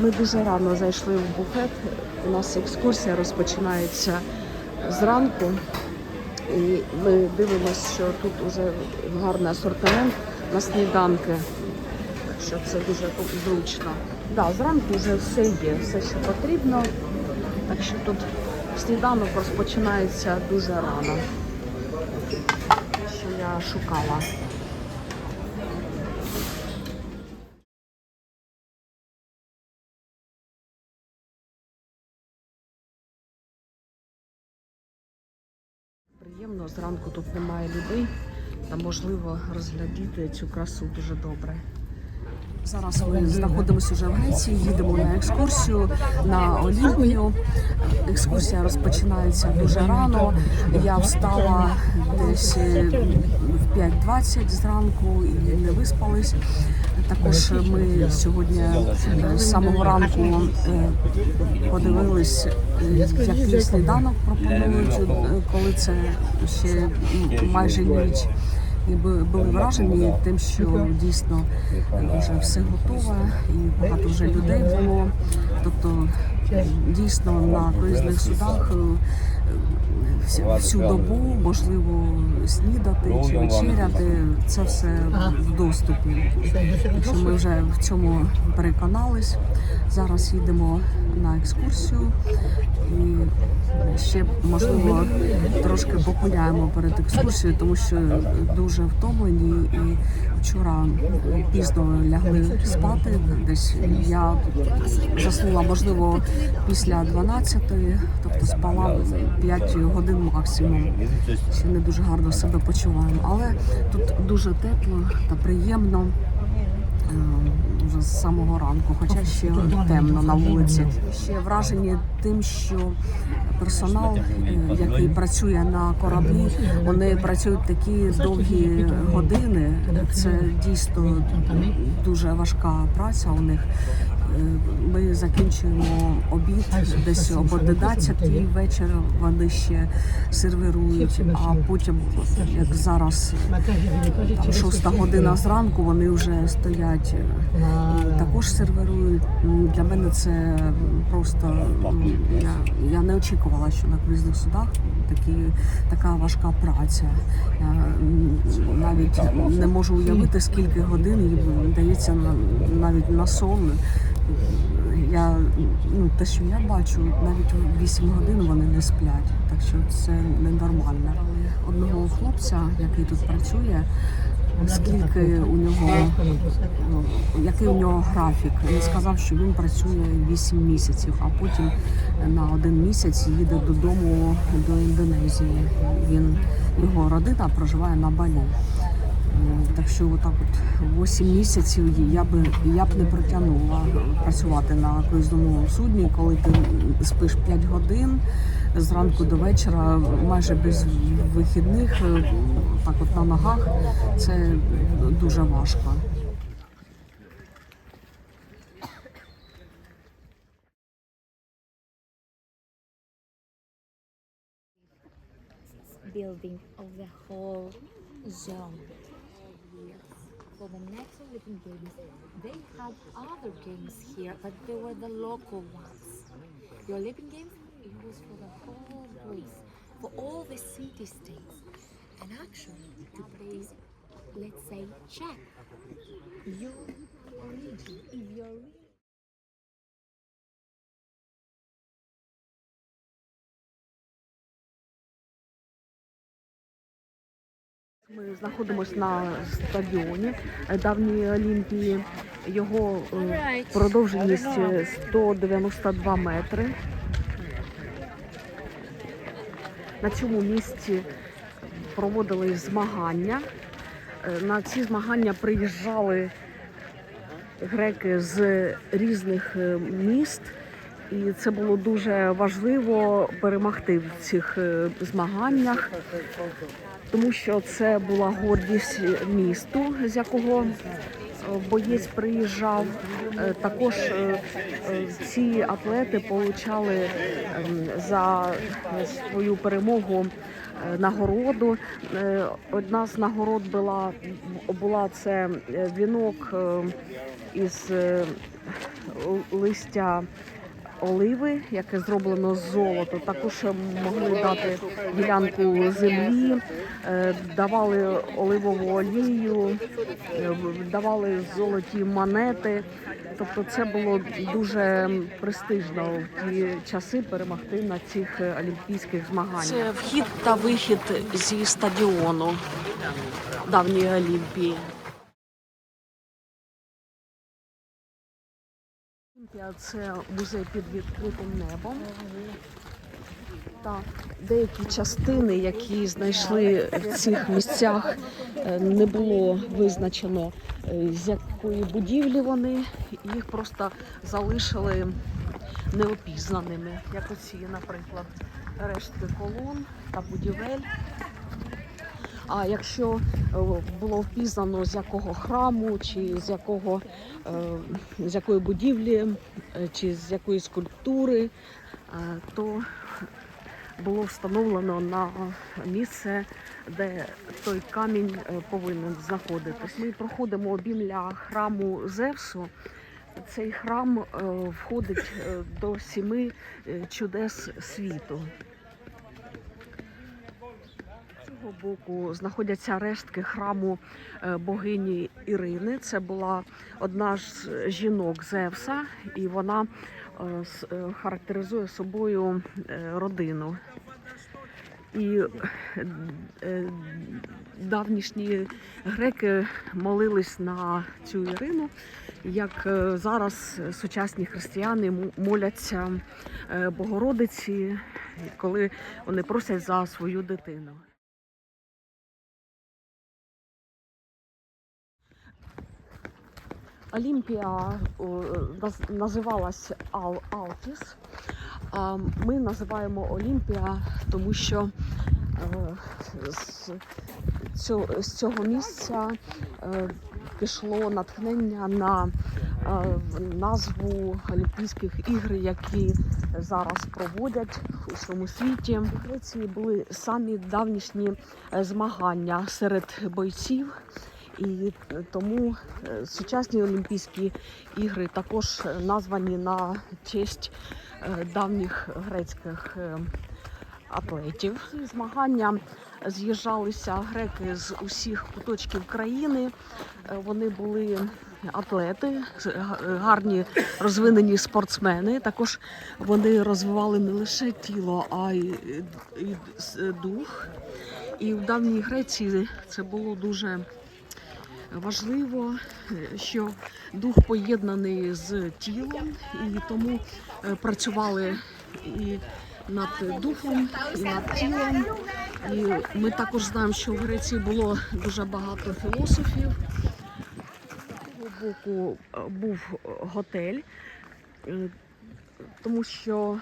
Ми дуже рано зайшли в буфет. У нас екскурсія розпочинається зранку. І ми дивимося, що тут вже гарний асортимент на сніданки. Що це дуже зручно. Да, зранку вже все є, все, що потрібно. Так що тут сніданок розпочинається дуже рано. Що я шукала. Зранку тут немає людей, та можливо розглядіти цю красу дуже добре. Зараз ми знаходимося вже в Греції, їдемо на екскурсію на Олімпію. Екскурсія розпочинається дуже рано. Я встала десь в 5.20 зранку і не виспались. Також ми сьогодні е, з самого ранку е, подивились, е, який сніданок пропонують, коли це ще майже ніч. І бу- були вражені тим, що дійсно вже все готове і багато вже людей було. Тобто дійсно на круїзних судах всю- всю добу можливо снідати чи вечеряти. Це все в доступі. Якщо що ми вже в цьому переконались. Зараз їдемо на екскурсію і ще можливо трошки погуляємо перед екскурсією, тому що дуже втомлені і вчора пізно лягли спати. Десь я заснула можливо після 12, тобто спала 5 годин максимум. Ще не дуже гарно себе почуваємо, але тут дуже тепло та приємно. Вже з самого ранку, хоча ще темно на вулиці. Ще вражені тим, що персонал, е, який працює на кораблі, вони працюють такі довгі години. Це дійсно дуже важка праця у них. Е, Ми закінчуємо обід десь об 11 вечора. Вони ще сервірують, а потім, як зараз там, шоста година зранку, вони вже стоять е, і також сервірують. Для мене це просто я, я не очікувала, що на круїзних судах такі, така важка праця. Я навіть не можу уявити, скільки годин їй дається на, навіть на сон. Я ну те, що я бачу, навіть 8 годин вони не сплять, так що це ненормально. Одного хлопця, який тут працює, скільки у нього ну, який у нього графік. Він сказав, що він працює 8 місяців, а потім на один місяць їде додому до Індонезії. Він його родина проживає на Балі. Е, Так що отак от 8 місяців я би я б не протягнула працювати на круїзному судні, коли ти спиш 5 годин зранку до вечора, майже без вихідних, е, так от на ногах. Це дуже важко. building of the whole zone. For the next Olympic Games, they had other games here, but they were the local ones. The Olympic Games, it was for the whole Greece, for all the city-states. And actually, let's say, check your origin. If your Ми знаходимося на стадіоні давньої Олімпії. Його е, продовженість е, 192 метри. На цьому місці проводили змагання. Е, На ці змагання приїжджали греки з різних е, міст, і це було дуже важливо перемогти в цих е, змаганнях тому що це була гордість місту, з якого е, боєць приїжджав. Е, Також ці атлети отримали за свою перемогу нагороду. Одна з нагород була, була це вінок е, із листя оливи, яке зроблено з золоту. Також могли дати ділянку землі, е, давали оливову олію, е, давали золоті монети. Тобто це було дуже престижно в ті часи перемогти на цих е, олімпійських змаганнях. Це вхід та вихід зі стадіону давньої Олімпії. Олімпія це музей під відкритим небом. Деякі частини, які знайшли в цих місцях, е, не було визначено, е, з якої будівлі вони. Їх просто залишили неопізнаними, як оці, наприклад, рештки колон та будівель. А якщо е, було впізнано з якого храму, чи з якого е, з якої будівлі, е, чи з якої скульптури, то було встановлено на місце, де той камінь повинен знаходитись. Ми проходимо біля храму Зевсу. Цей храм входить до сіми чудес світу. Цього боку знаходяться рештки храму е, богині Ірини. Це була одна з жінок Зевса, і вона е, е, характеризує собою родину. І давнішні греки молились на цю Ірину, як зараз сучасні християни моляться Богородиці, коли вони просять за свою дитину. Олімпія о, називалась Ал Алтіс. Ми називаємо Олімпія, тому що е, з, цього, місця е, пішло натхнення на е, назву Олімпійських ігор, які зараз проводять у всьому світі. В Греції були самі давнішні е, змагання серед бойців. І е, тому е, сучасні Олімпійські ігри також е, названі на честь давніх грецьких атлетів. Змагання з'їжджалися греки з усіх куточків країни. Вони були атлети, гарні розвинені спортсмени. Також вони розвивали не лише тіло, а й, і дух. І в давній Греції це було дуже важливо, що дух поєднаний з тілом, і тому е, працювали і над духом, і над тілом. І ми також знаємо, що в Греції було дуже багато філософів. З боку е, був готель. е, Тому що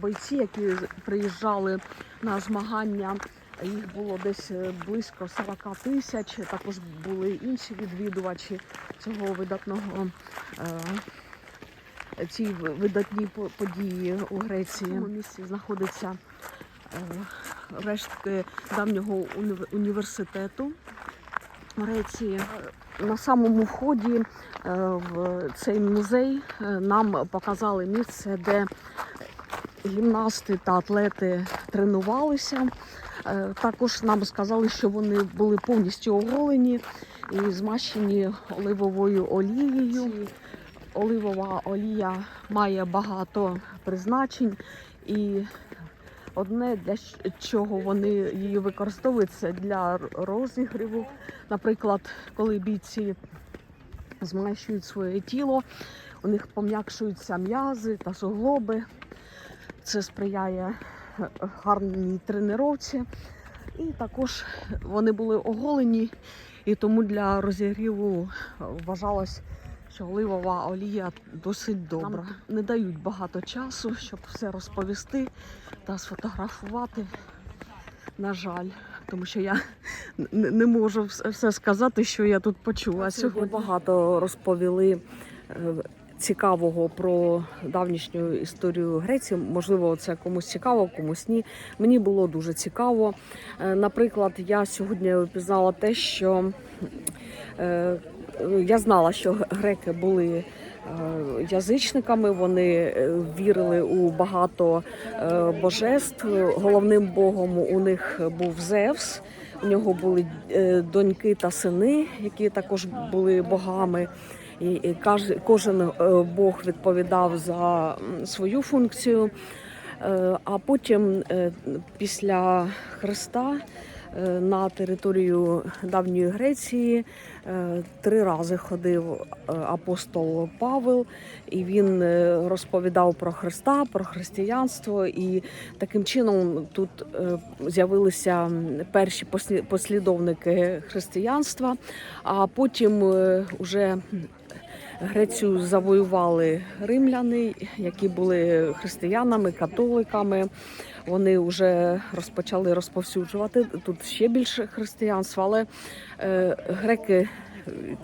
бойці, які приїжджали на змагання, їх було десь е, близько 40 тисяч. Також були інші відвідувачі цього видатного е, ці видатні події у Греції. Цьому місці знаходиться е, рештки давнього університету Греції. На самому вході в цей музей нам показали місце, де гімнасти та атлети тренувалися. Е, Також нам сказали, що вони були повністю оголені і змащені оливовою олією. Оливова олія має багато призначень і одне для чого вони її використовують, це для розігріву. Наприклад, коли бійці змащують своє тіло, у них пом'якшуються м'язи та суглоби. Це сприяє гарній тренировці. І також вони були оголені, і тому для розігріву е, вважалось, що оливова олія досить добра. Нам не дають багато часу, щоб все розповісти та сфотографувати. На жаль, тому що я не можу все сказати, що я тут почула. Сьогодні багато розповіли е, цікавого про давнішню історію Греції. Можливо, це комусь цікаво, комусь ні. Мені було дуже цікаво. Е, Наприклад, я сьогодні пізнала те, що е, я знала, що греки були е, язичниками. Вони вірили у багато божеств. Головним богом у них був Зевс. У нього були доньки та сини, які також були богами. І, кожен е, бог відповідав за свою функцію. Е, А потім, е, після Христа, на територію давньої Греції три рази ходив апостол Павел, і він розповідав про Христа, про християнство. І таким чином тут з'явилися перші послі- послідовники християнства, а потім уже Грецію завоювали римляни, які були християнами, католиками. Вони вже розпочали розповсюджувати тут ще більше християнства, але е, греки.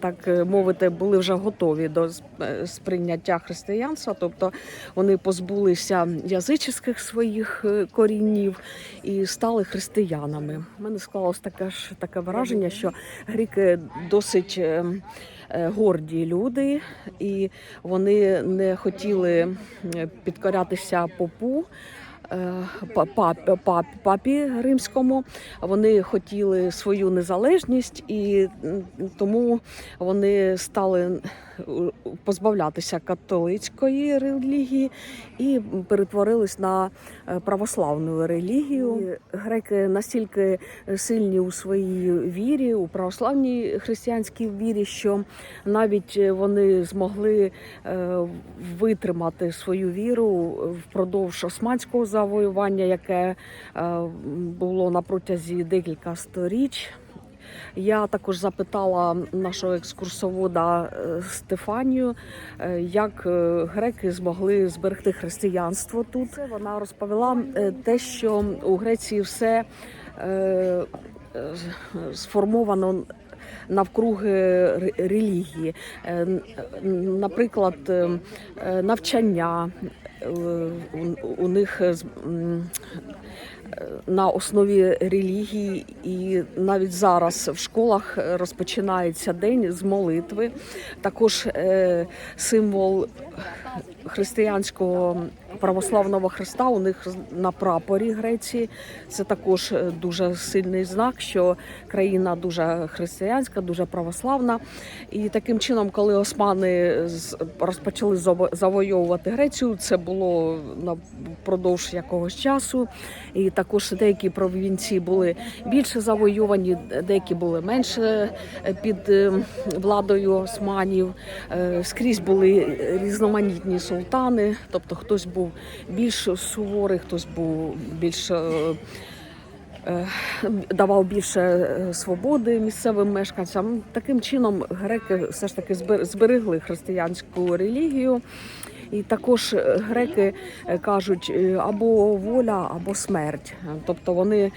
Так е, мовити, були вже готові до е, сприйняття християнства, тобто вони позбулися язичних своїх корінів і стали християнами. У мене склалось таке ж таке враження, що гріки досить е, е, горді люди, і вони не хотіли е, підкорятися попу. Е, па- пап- пап- Папі римському вони хотіли свою незалежність, і тому вони стали позбавлятися католицької релігії і перетворились на е, православну релігію. Греки настільки сильні у своїй вірі, у православній християнській вірі, що навіть вони змогли е, витримати свою віру впродовж османського завоювання, яке е, було на протязі декілька сторіч. Я також запитала нашого екскурсовода е, Стефанію, е, як греки змогли зберегти християнство тут. Вона розповіла те, що у Греції все сформовано навкруги релігії. Е, Наприклад, е, е, навчання у- них на основі релігії, і навіть зараз в школах розпочинається день з молитви. Також символ християнського православного Христа у них на прапорі Греції. Це також е, дуже сильний знак, що країна дуже християнська, дуже православна. І таким чином, коли османи розпочали завойовувати Грецію, це було впродовж якогось часу. І також деякі провінції були більше завойовані, деякі були менше е, під е, владою османів. Е, Скрізь були різноманітні султани, тобто хтось був більш суворий, хтось був більш е, е, давав більше е, свободи місцевим мешканцям. Таким чином греки все ж таки зберегли християнську релігію. І також греки кажуть або воля, або смерть. Тобто вони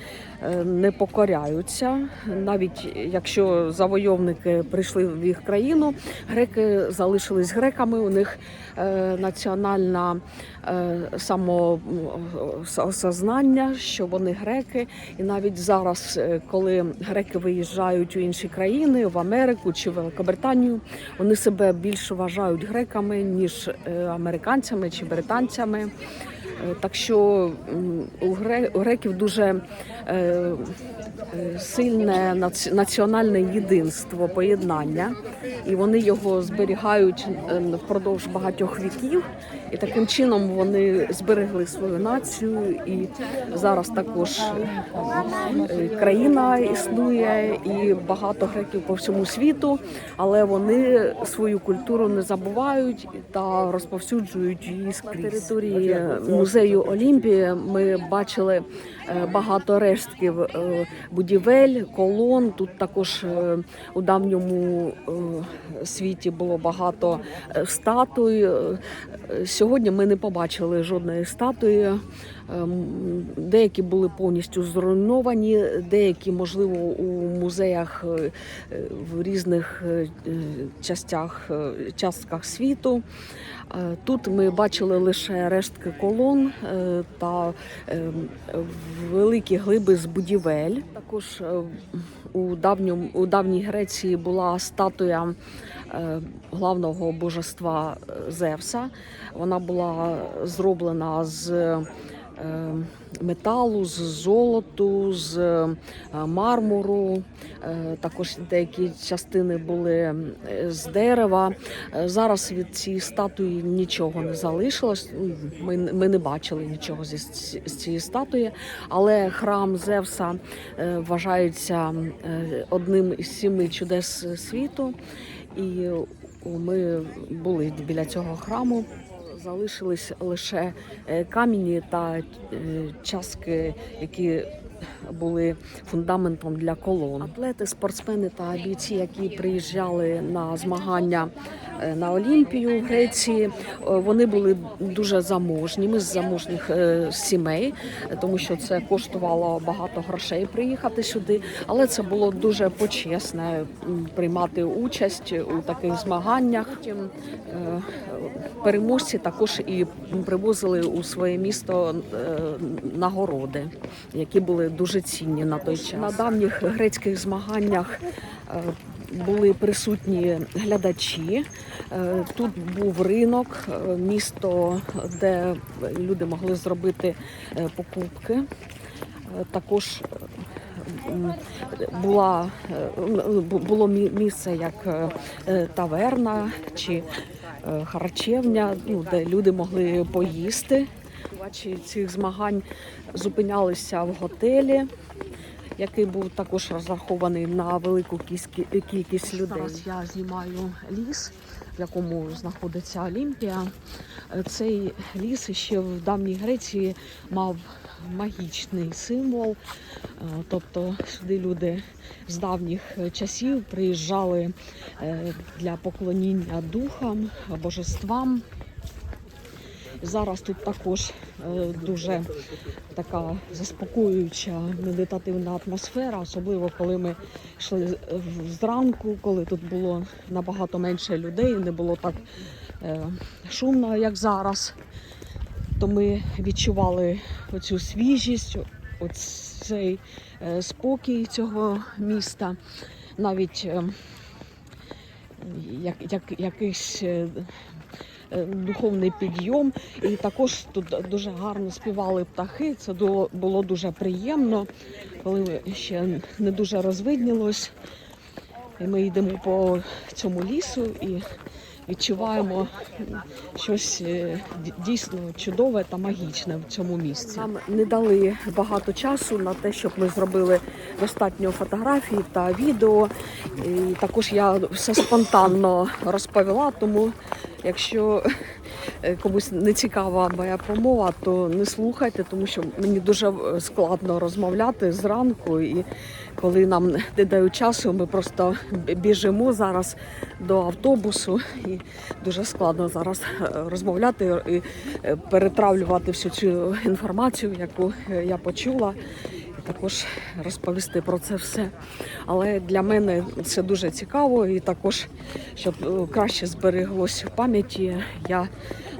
не покоряються, навіть якщо завойовники прийшли в їх країну, греки залишились греками. У них е, національна е, самоосознання, що вони греки. І навіть зараз, е, коли греки виїжджають у інші країни, в Америку чи Великобританію, вони себе більше вважають греками, ніж е, американцями чи британцями. Е, Так що у гре- греків дуже е, сильне наці- національне єдинство, поєднання, і вони його зберігають е, впродовж багатьох віків. І таким чином вони зберегли свою націю. І зараз також е, країна існує, і багато греків по всьому світу, але вони свою культуру не забувають та розповсюджують її скрізь. На території музею Олімпії ми бачили багато рештків е, будівель, колон. Тут також е, у давньому е, світі було багато е, статуй. Е, Сьогодні ми не побачили жодної статуї. Ем, Деякі були повністю зруйновані, деякі, можливо, у музеях е, е, в різних е, е, частях, е, частках світу. Е, Тут ми бачили лише рештки колон е, та е, великі глиби з будівель. Також е, у давньому у давній Греції була статуя е, главного божества е, Зевса. Вона була зроблена з металу, з золоту, з е, мармуру. Е, Також деякі частини були е, з дерева. Е, Зараз від цієї статуї нічого не залишилось. Ну, Ми, ми не бачили нічого зі з цієї статуї, але храм Зевса е, вважається е, одним із сіми чудес світу. І ми були біля цього храму. Залишились лише е, камені та е, частки, які були фундаментом для колон. Атлети, спортсмени та бійці, які приїжджали на змагання е, на Олімпію в Греції, е, вони були дуже заможніми з заможних е, сімей, тому що це коштувало багато грошей приїхати сюди. Але це було дуже почесне приймати участь у таких змаганнях. Переможці також і привозили у своє місто нагороди, які були дуже цінні на той час. На давніх грецьких змаганнях е, були присутні глядачі. Е, Тут був ринок, е, місто, де люди могли зробити покупки. Також була, було місце як таверна чи харчевня, ну, де люди могли поїсти. Бачі цих змагань зупинялися в готелі, який був також розрахований на велику кількість людей. Зараз я знімаю ліс, в якому знаходиться Олімпія. Цей ліс ще в давній Греції мав магічний символ. Е, Тобто сюди люди з давніх часів приїжджали е, для поклоніння духам, божествам. Зараз тут також е, дуже така заспокоююча медитативна атмосфера, особливо коли ми йшли зранку, коли тут було набагато менше людей, не було так е, шумно, як зараз. То ми відчували оцю свіжість, оцей е, спокій цього міста. Навіть е, як, як, якийсь духовний підйом. І також тут дуже гарно співали птахи. Це було, було дуже приємно, коли ще не дуже розвиднілось. І ми йдемо по цьому лісу і відчуваємо щось е, дійсно чудове та магічне в цьому місці. Нам не дали багато часу на те, щоб ми зробили достатньо фотографій та відео. І також я все спонтанно розповіла, тому якщо комусь не цікава моя промова, то не слухайте, тому що мені дуже е, складно розмовляти зранку. І коли нам не дають часу, ми просто біжимо зараз до автобусу, і дуже складно зараз е, розмовляти і е, перетравлювати всю цю інформацію, яку е, я почула. Також розповісти про це все. Але для мене це дуже цікаво, і також, щоб е, краще збереглося в пам'яті, я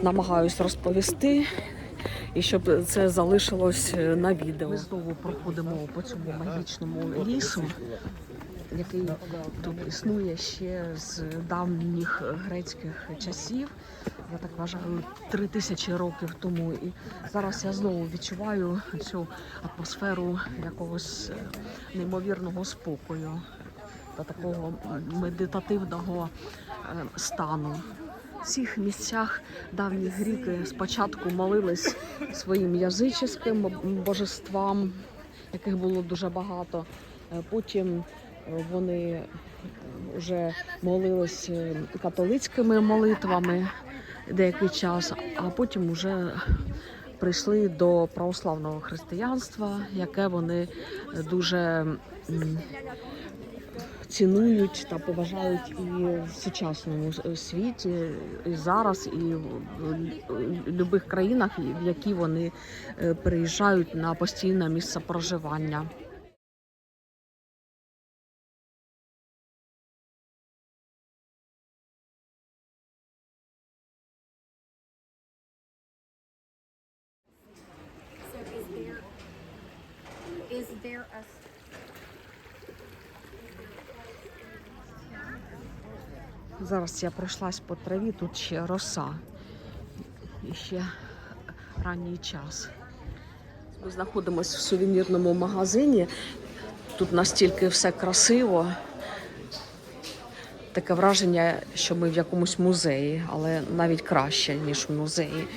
намагаюся розповісти. І щоб це залишилось е, на відео. Ми знову проходимо по цьому магічному лісу, який тут існує ще з давніх грецьких часів. Я так вважаю, три тисячі років тому. І зараз я знову відчуваю цю атмосферу якогось е, неймовірного спокою та такого медитативного е, стану. В цих місцях давні гріки спочатку молились своїм язичським божествам, яких було дуже багато. Е, Потім вони вже молились католицькими молитвами деякий час, а потім вже прийшли до православного християнства, яке вони дуже цінують та поважають і в сучасному світі, і зараз, і в будь-яких країнах, в які вони е, приїжджають на постійне місце проживання. Зараз я пройшлась по траві, тут ще роса. І ще ранній час. Ми знаходимося в сувенірному магазині. Тут настільки все красиво. Таке враження, що ми в якомусь музеї, але навіть краще, ніж в музеї.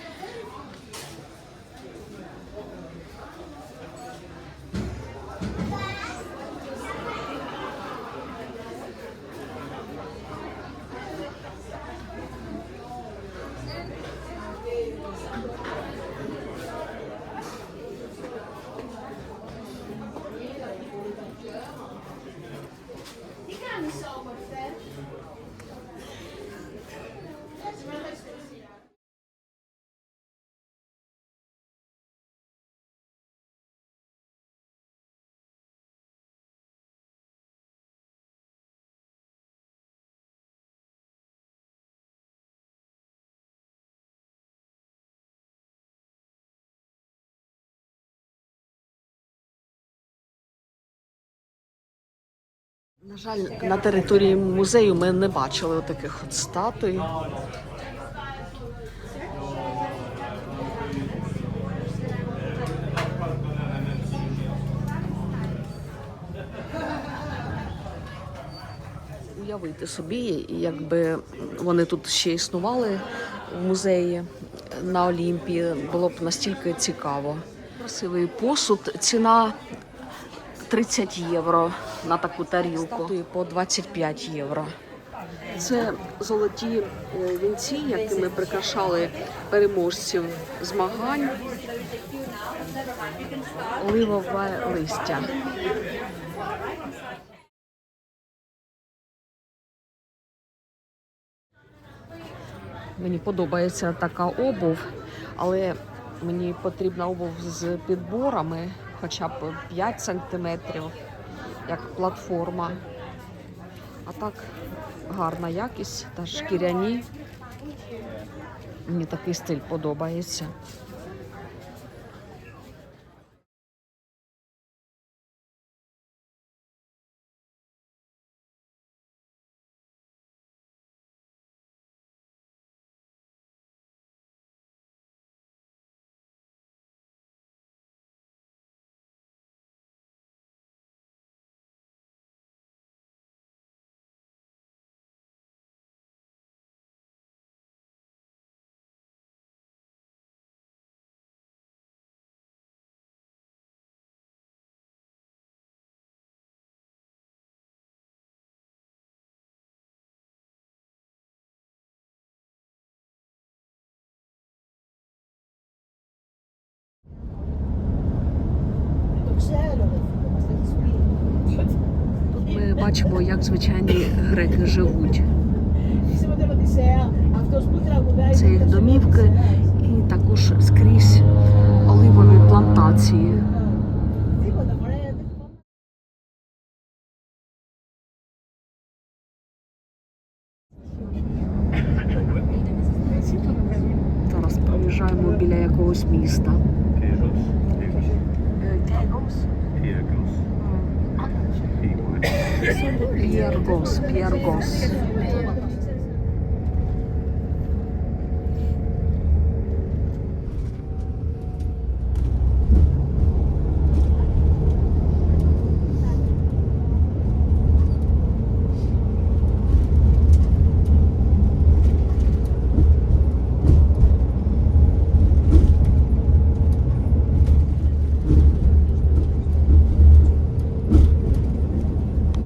На жаль, на території музею ми не бачили таких от статуй. Уявити собі, якби вони тут ще існували в музеї на Олімпії, було б настільки цікаво. Красивий посуд, ціна 30 євро на таку тарілку. Статуї по 25 євро. Це золоті е, вінці, якими прикрашали переможців змагань. Оливове листя. Мені подобається така обув, але мені потрібна обув з підборами, хоча б 5 сантиметрів, як платформа. А так гарна якість та шкіряні. Мені такий стиль подобається. Тут бачимо, як звичайні греки живуть. Це їх домівки і також скрізь оливові плантації. Зараз проїжджаємо біля якогось міста. Pierre Goss, Pierre